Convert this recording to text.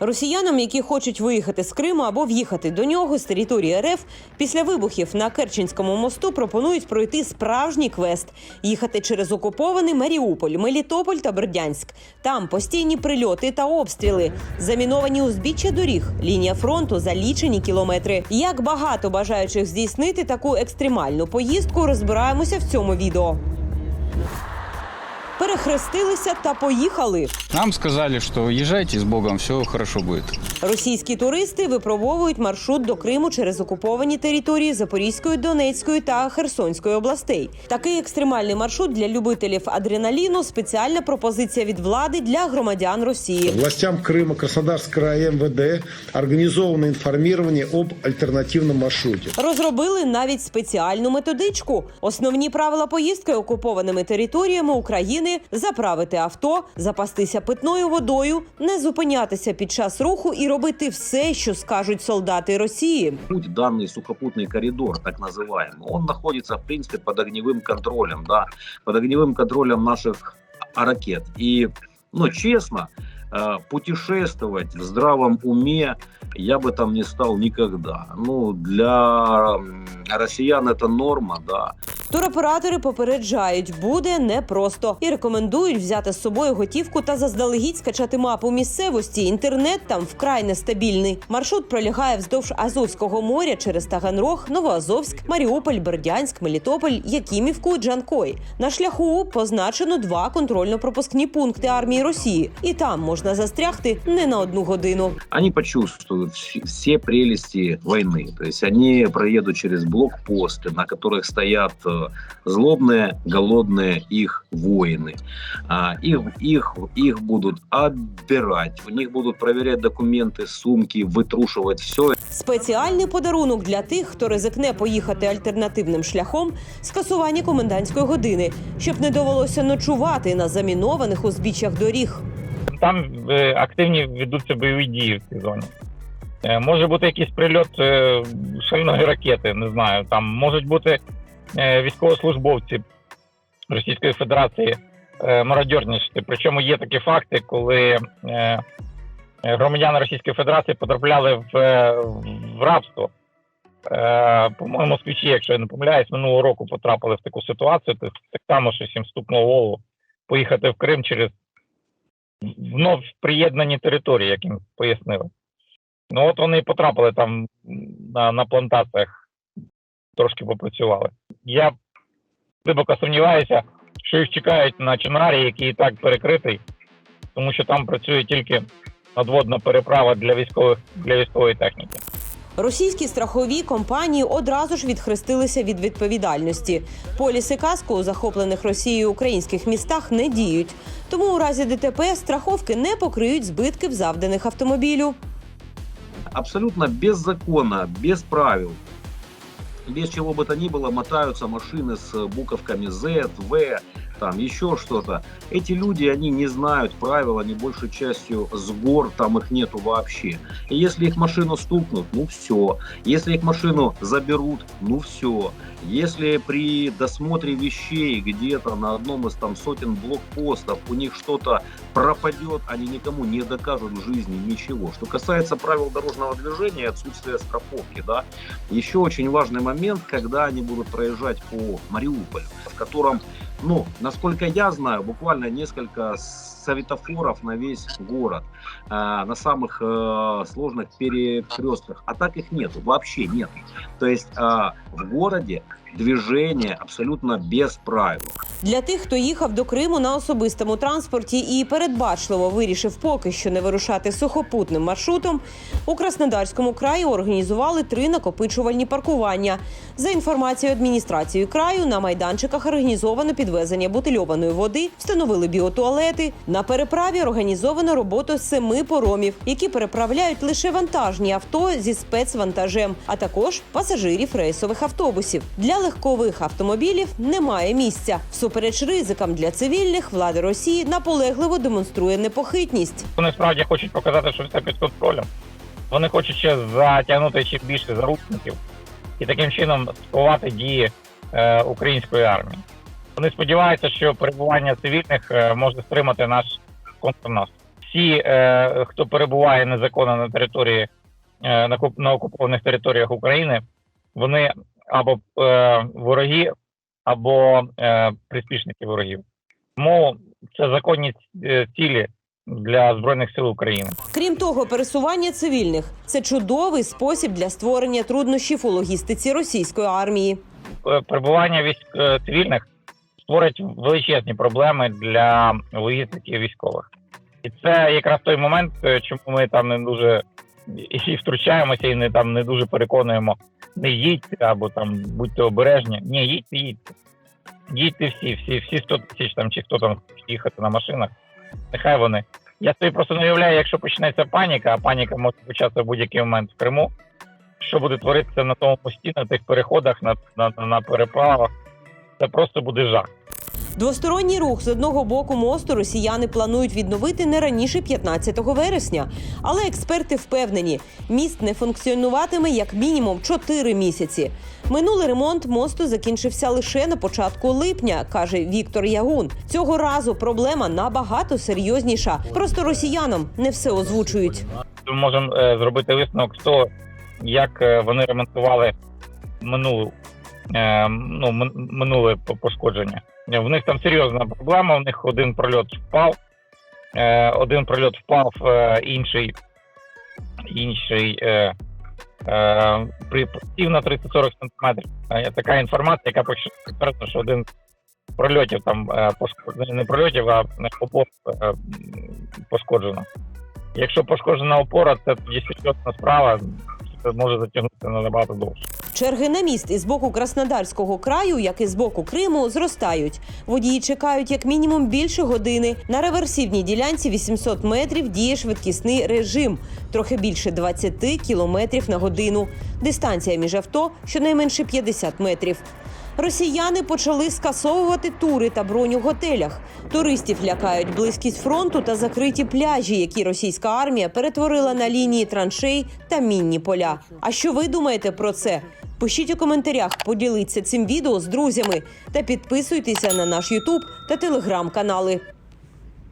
Росіянам, які хочуть виїхати з Криму або в'їхати до нього з території РФ, після вибухів на Керченському мосту пропонують пройти справжній квест їхати через окупований Маріуполь, Мелітополь та Бердянськ. Там постійні прильоти та обстріли, заміновані узбіччя доріг, лінія фронту за лічені кілометри. Як багато бажаючих здійснити таку екстремальну поїздку, розбираємося в цьому відео. Перехрестилися та поїхали. Нам сказали, что езжайте с Богом, все хорошо будет. Російські туристи випробовують маршрут до Криму через окуповані території Запорізької, Донецької та Херсонської областей. Такий екстремальний маршрут для любителів адреналіну спеціальна пропозиція від влади для громадян Росії. Властям Крыма, Краснодарского края МВД организовано информирование об альтернативном маршруте. Розробили навіть спеціальну методичку. Основні правила поїздки окупованими територіями України заправити авто, запастися питною водою, не зупинятися під час руху і робити все, що скажуть солдати Росії. путь, данный сухопутный коридор, так называемый, он находится, в принципе, под огневым контролем, да, под огневым контролем наших ракет. И, ну, честно, э, путешествовать в здравом уме я бы там не стал никогда. Ну, для м, россиян это норма, да. Туроператори попереджають, буде непросто і рекомендують взяти з собою готівку та заздалегідь скачати мапу місцевості. Інтернет там вкрай нестабільний. Маршрут пролягає вздовж Азовського моря через Таганрог, Новоазовськ, Маріуполь, Бердянськ, Мелітополь, Якимівку, Джанкой. На шляху позначено два контрольно-пропускні пункти армії Росії, і там можна застрягти не на одну годину. Они почувствуют вс- все прелести войны. То есть они проедут через блокпосты, на которых стоят э, злобные, голодные их воины. А, их, их, их будут отбирать, у них будут проверять документы, сумки, вытрушивать все. Спеціальний подарунок для тих, хто ризикне поїхати альтернативним шляхом скасування комендантської години, щоб не довелося ночувати на замінованих узбіччях доріг. Там е, активні ведуться бойові дії в цій зоні. Е, Може бути якийсь прильот е, шальної ракети, не знаю. Там можуть бути е, військовослужбовці Російської Федерації е. Причому є такі факти, коли е, е, громадяни Російської Федерації потрапляли в, е, в рабство. Е, По-моєму, москвичі, якщо я не помиляюсь, минулого року потрапили в таку ситуацію. Тобто так само щось їм стукнуло голову поїхати в Крим через вновь приєднані території, як їм пояснили. Ну от вони потрапили там на, на плантаціях, трошки попрацювали. Я глибоко сумніваюся, що їх чекають на Чонарі, який і так перекритий, тому що там працює тільки надводна переправа для військових для військової техніки. Російські страхові компанії одразу ж відхрестилися від відповідальності. Поліси каско у захоплених Росією українських містах не діють. Тому у разі ДТП страховки не покриють збитків завданих автомобілю. Абсолютно без закона, без правил, без чего бы то ни было, мотаются машины с буковками Z, V, там еще что-то. Эти люди, они не знают правил, они большей частью с гор, там их нету вообще. И если их машину стукнут, ну все. Если их машину заберут, ну все. Если при досмотре вещей где-то на одном из там сотен блокпостов у них что-то пропадет, они никому не докажут в жизни ничего. Что касается правил дорожного движения и отсутствия страховки, да, еще очень важный момент, когда они будут проезжать по Мариуполю, в котором, ну, насколько я знаю, буквально несколько светофоров на весь город, э, на самых э, сложных перекрестках, а так их нету, вообще нет. То есть э, в городе движение абсолютно без правил. Для тих, хто їхав до Криму на особистому транспорті і передбачливо вирішив поки що не вирушати сухопутним маршрутом, у Краснодарському краї організували три накопичувальні паркування. За інформацією адміністрації краю, на майданчиках організовано підвезення бутильованої води, встановили біотуалети. На переправі організовано роботу семи поромів, які переправляють лише вантажні авто зі спецвантажем, а також пасажирів рейсових автобусів. Для легкових автомобілів немає місця. Всупереч ризикам для цивільних, влада Росії наполегливо демонструє непохитність. Вони справді хочуть показати, що все під контролем. Вони хочуть ще затягнути ще більше заручників і таким чином сховати дії е, української армії. Вони сподіваються, що перебування цивільних е, може стримати наш контрнаступ. всі, е, хто перебуває незаконно на території е, на, на окупованих територіях України, вони або е, вороги, або е, приспішники ворогів. Тому це законні е, цілі для збройних сил України. Крім того, пересування цивільних це чудовий спосіб для створення труднощів у логістиці російської армії. Е, перебування військ е, цивільних створить величезні проблеми для логістики військових. І це якраз той момент, чому ми там не дуже і втручаємося, і не там не дуже переконуємо. Не їдьте або там будьте обережні. Ні, їдьте, їдьте. Їдьте всі, всі, всі 100 тисяч там чи хто там їхати на машинах. Нехай вони. Я собі просто не уявляю, якщо почнеться паніка, а паніка може початися в будь-який момент в Криму. Що буде творитися на тому мості, на тих переходах, на, на, на переправах, це просто буде жах. Двосторонній рух з одного боку мосту росіяни планують відновити не раніше 15 вересня. Але експерти впевнені, міст не функціонуватиме як мінімум 4 місяці. Минулий ремонт мосту закінчився лише на початку липня, каже Віктор Ягун. Цього разу проблема набагато серйозніша. Просто росіянам не все озвучують. Ми можемо е, зробити висновок з того, як е, вони ремонтували минулу, е, ну, минуле пошкодження. Е, В них там серйозна проблема. У них один прольот впав, е, один прольот впав, е, інший, інший при присів на 30-40 сантиметрів. Е, така інформація, яка поки що один прольотів там не прольотів, а опор пошкоджено. Якщо пошкоджена опора, це тоді серйозна справа, це може затягнутися на набагато довше. Черги на міст із боку Краснодарського краю, як і з боку Криму, зростають. Водії чекають як мінімум більше години. На реверсивній ділянці 800 метрів діє швидкісний режим, трохи більше 20 кілометрів на годину. Дистанція між авто щонайменше 50 метрів. Росіяни почали скасовувати тури та бронь у готелях. Туристів лякають близькість фронту та закриті пляжі, які російська армія перетворила на лінії траншей та мінні поля. А що ви думаєте про це? Пишіть у коментарях, поділіться цим відео з друзями та підписуйтеся на наш Ютуб та телеграм-канали.